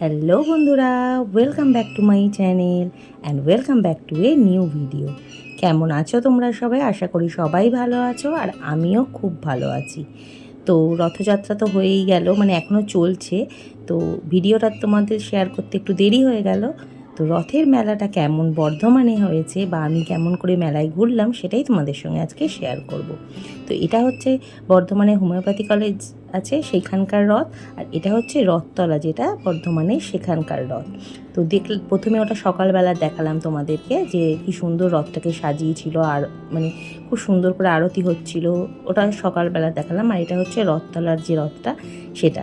Hello বন্ধুরা welcome back to my channel and welcome back to a new video কেমন আছো তোমরা সবাই? আশা করি সবাই ভালো আছো আর আমিও খুব ভালো আছি। তো রথযাত্রা তো হয়েই গেল মানে এখনও চলছে। তো ভিডিওটা তোমাদের শেয়ার করতে একটু দেরি হয়ে গেল। তো রথের মেলাটা কেমন বর্ধমানে হয়েছে বা আমি কেমন করে মেলায় ঘুরলাম সেটাই তোমাদের সঙ্গে আজকে শেয়ার করব। তো এটা হচ্ছে বর্ধমানে হোমিওপ্যাথি কলেজ আছে সেইখানকার রথ আর এটা হচ্ছে রথতলা যেটা বর্ধমানে সেখানকার রথ। তো দেখ প্রথমে ওটা সকালবেলা দেখালাম তোমাদেরকে যে কি সুন্দর রথটাকে সাজিয়েছিল আর মানে খুব সুন্দর করে আরতি হচ্ছিল। ওটা সকালবেলা দেখালাম আর এটা হচ্ছে রথতলার যে রথটা সেটা।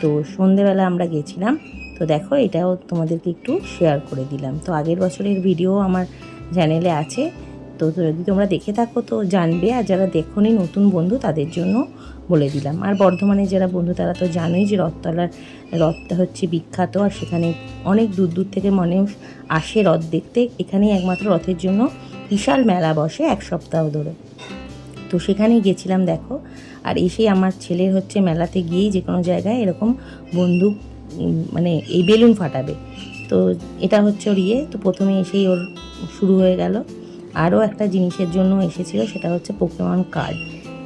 তো সন্ধেবেলা আমরা গেছিলাম তো দেখো এটাও তোমাদেরকে একটু শেয়ার করে দিলাম। তো আগের বছরের ভিডিও আমার চ্যানেলে আছে। তো যদি তোমরা দেখে থাকো তো জানবে। আর যারা দেখোনি নতুন বন্ধু তাদের জন্য বলে দিলাম। আর বর্ধমানে যারা বন্ধু তারা তো জানোই যে রথতলার, রথটা হচ্ছে বিখ্যাত। আর সেখানে অনেক দূর দূর থেকে মানুষ আসে রথ দেখতে। এখানেই একমাত্র রথের জন্য বিশাল মেলা বসে এক সপ্তাহ ধরে। তো সেখানেই গেছিলাম দেখো। আর এসেই আমার ছেলের হচ্ছে মেলাতে গিয়েই যে কোনো জায়গায় এরকম বন্দুক মানে এই বেলুন ফাটাবে। তো এটা হচ্ছে ওর ইয়ে। তো প্রথমে এসেই ওর শুরু হয়ে গেল। আরও একটা জিনিসের জন্য এসেছিল, সেটা হচ্ছে পোকেমন কার্ড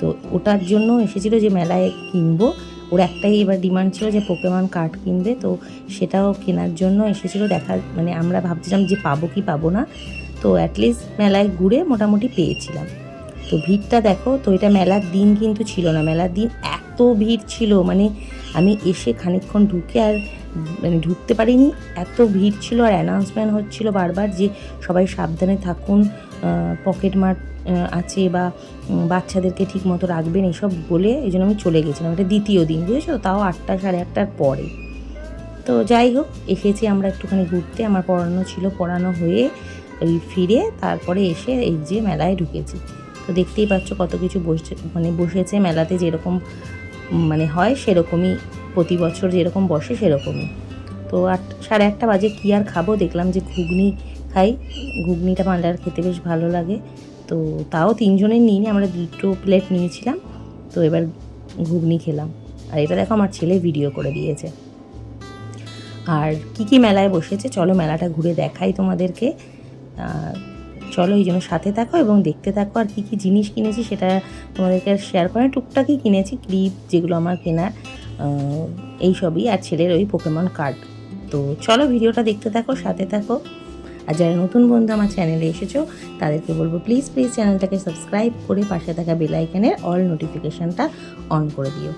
তো ওটার জন্য এসেছিল যে মেলায় কিনবো। ওর একটাই এবার ডিমান্ড ছিল যে পোকেমন কার্ড কিনবে। তো সেটাও কেনার জন্য এসেছিল। দেখা মানে আমরা ভাবছিলাম যে পাবো কি পাবো না। তো অ্যাটলিস্ট মেলায় ঘুরে মোটামুটি পেয়েছিলাম। তো ভিড়টা দেখো, তো এটা মেলার দিন কিন্তু ছিল না। মেলার দিন এত ভিড় ছিল মানে আমি এসে খানিকক্ষণ ঢুকে আর মানে ঢুকতে পারিনি। এত ভিড় ছিল আর অ্যানাউন্সমেন্ট হচ্ছিল বারবার যে সবাই সাবধানে থাকুন পকেট মার আছে বা বাচ্চাদেরকে ঠিক মতো রাখবেন এইসব বলে এই জন্য আমি চলে গেছিলাম। এটা দ্বিতীয় দিন, বুঝেছ? তাও আটটা সাড়ে আটটার পরে। তো যাই হোক, এসেছি আমরা একটুখানি ঘুরতে। আমার পড়ানো ছিল, পড়ানো হয়ে ওই ফিরে তারপরে এসে এই যে মেলায় ঢুকেছি। তো দেখতেই পাচ্ছ কত কিছু বসে মানে বসেছে মেলাতে যেরকম মানে হয় সেরকমই প্রতি বছর যেরকম বসে সেরকমই। তো আট সাড়ে আটটা বাজে কী আর খাব? দেখলাম যে ঘুগনি খাই। ঘুগনিটা বাংলার খেতে বেশ ভালো লাগে। তো তাও তিনজনের নিই নি, আমরা দুটো প্লেট নিয়েছিলাম। তো এবার ঘুগনি খেলাম। আর এটা দেখো আমার ছেলে ভিডিও করে দিয়েছে। আর কি কি মেলায় বসেছে? চলো মেলাটা ঘুরে দেখাই তোমাদেরকে। চলো এই জন্য সাথে থাকো এবং দেখতে থাকো আর কী কী জিনিস কিনেছি সেটা তোমাদেরকে শেয়ার করে। টুকটাকই কিনেছি, ক্লিপ যেগুলো আমার কেনার এই সবই আর ছেলের ওই পোকেমন কার্ড তো চলো ভিডিওটা দেখতে থাকো, সাথে থাকো। আর যারা নতুন বন্ধু আমার চ্যানেলে এসেছ, তাদেরকে বলব প্লিজ প্লিজ চ্যানেলটাকে সাবস্ক্রাইব করে পাশে থাকা বেল আইকনের অল নোটিফিকেশানটা অন করে দিও।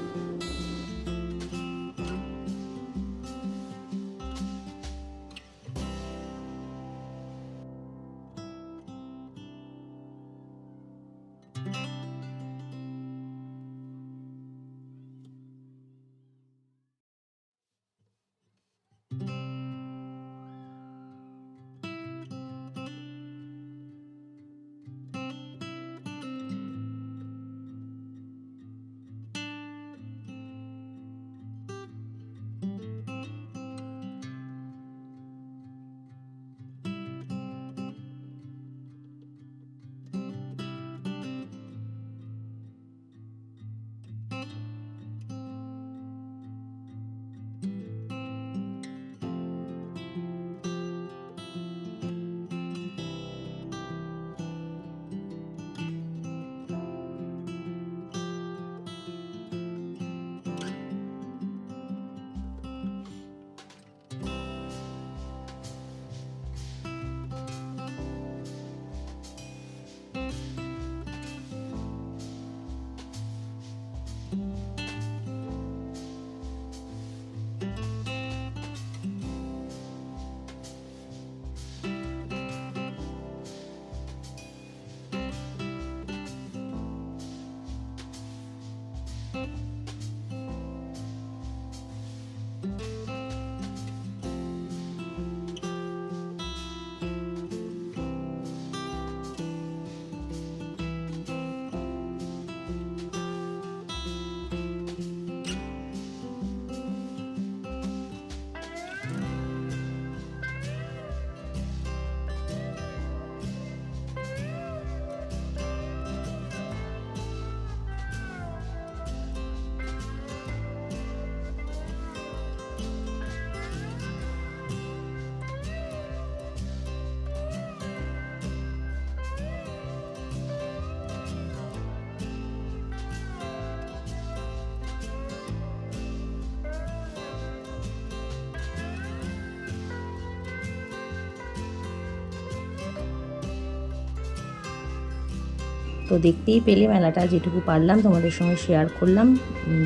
তো দেখতেই পেলে মেলাটা, যেটুকু পারলাম তোমাদের সঙ্গে শেয়ার করলাম।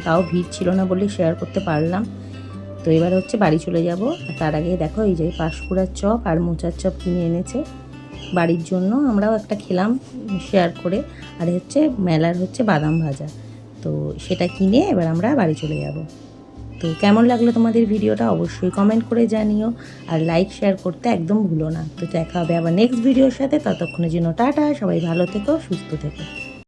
তাও ভিড় ছিল না বলে শেয়ার করতে পারলাম। তো এবার হচ্ছে বাড়ি চলে যাব। আর তার আগে দেখো, এই যে পাঁশকুড়ার চপ আর মোচার চপ কিনে এনেছে। বাড়ির জন্য আমরাও একটা খেলাম শেয়ার করে। আর হচ্ছে মেলার হচ্ছে বাদাম ভাজা। তো সেটা কিনে এবার আমরা বাড়ি চলে যাব। তো কেমন লাগল তোমাদের ভিডিওটা? অবশ্যই কমেন্ট করে জানিও। আর লাইক শেয়ার করতে একদম ভুলো না। তো দেখা হবে আবার নেক্সট ভিডিওর সাথে। ততক্ষণের জন্য টাটা। সবাই ভালো থেকো, সুস্থ থেকো।